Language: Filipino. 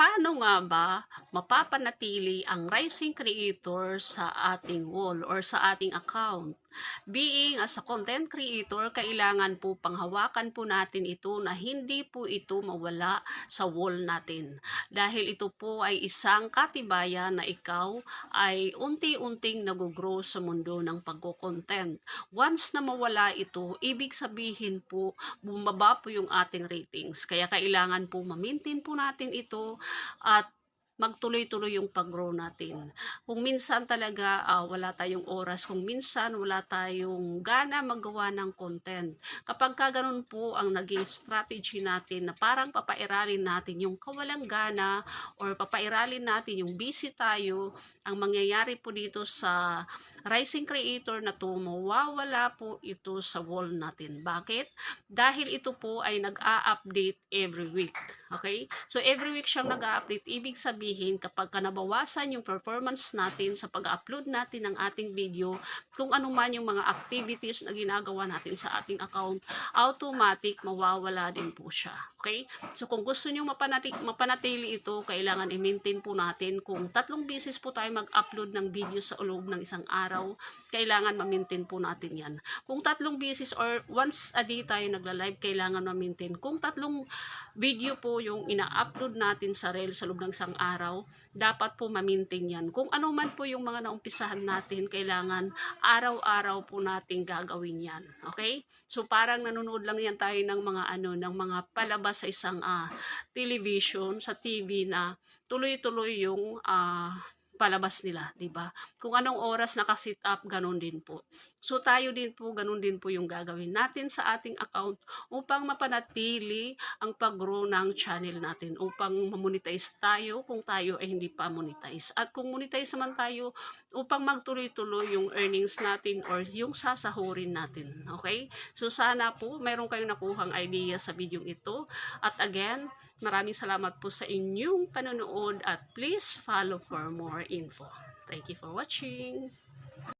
Paano nga ba mapapanatili ang rising creator sa ating wall or sa ating account? Being as a content creator, kailangan po panghawakan po natin ito na hindi po ito mawala sa wall natin. Dahil ito po ay isang katibayan na ikaw ay unti-unting nag-grow sa mundo ng pagko-content. Once na mawala ito, ibig sabihin po, bumaba po yung ating ratings. Kaya kailangan po ma-maintain po natin ito at magtuloy-tuloy yung pag-grow natin. Kung minsan talaga ah, wala tayong oras, kung minsan wala tayong gana magawa ng content. Kapag ka po ang naging strategy natin na parang papairalin natin yung kawalang gana or papairalin natin yung busy tayo, ang mangyayari po dito sa rising creator na to, mawawala po ito sa wall natin. Bakit? Dahil ito po ay nag-a-update every week. Okay? So every week siyang nag-a-update. Ibig sabihin, kapag ka nabawasan yung performance natin sa pag-upload natin ng ating video, kung ano man yung mga activities na ginagawa natin sa ating account, automatic mawawala din po siya. Okay? So kung gusto nyo mapanatili, mapanatili ito, kailangan i-maintain po natin. Kung tatlong beses po tayo mag-upload ng video sa loob ng isang araw, kailangan ma-maintain po natin yan. Kung tatlong beses or once a day tayo nagla-live, kailangan ma-maintain. Kung tatlong video po yung ina-upload natin sa reel sa loob ng isang araw, dapat po ma-maintain yan. Kung ano man po yung mga naumpisahan natin, kailangan araw-araw po natin gagawin yan. Okay? So parang nanonood lang yan tayo ng mga ano, ng mga palabas sa isang ah, television, sa TV na tuloy-tuloy yung ah, palabas nila, 'di ba? Kung anong oras naka-sit up, ganun din po. So tayo din po, ganun din po yung gagawin natin sa ating account upang mapanatili ang pag-grow ng channel natin, upang mamonetize tayo kung tayo ay hindi pa monetize. At kung monetize naman tayo, upang magtuloy-tuloy yung earnings natin or yung sasahurin natin. Okay? So sana po meron kayong nakuhang idea sa video ito. At again, maraming salamat po sa inyong panonood at please follow for more info. Thank you for watching.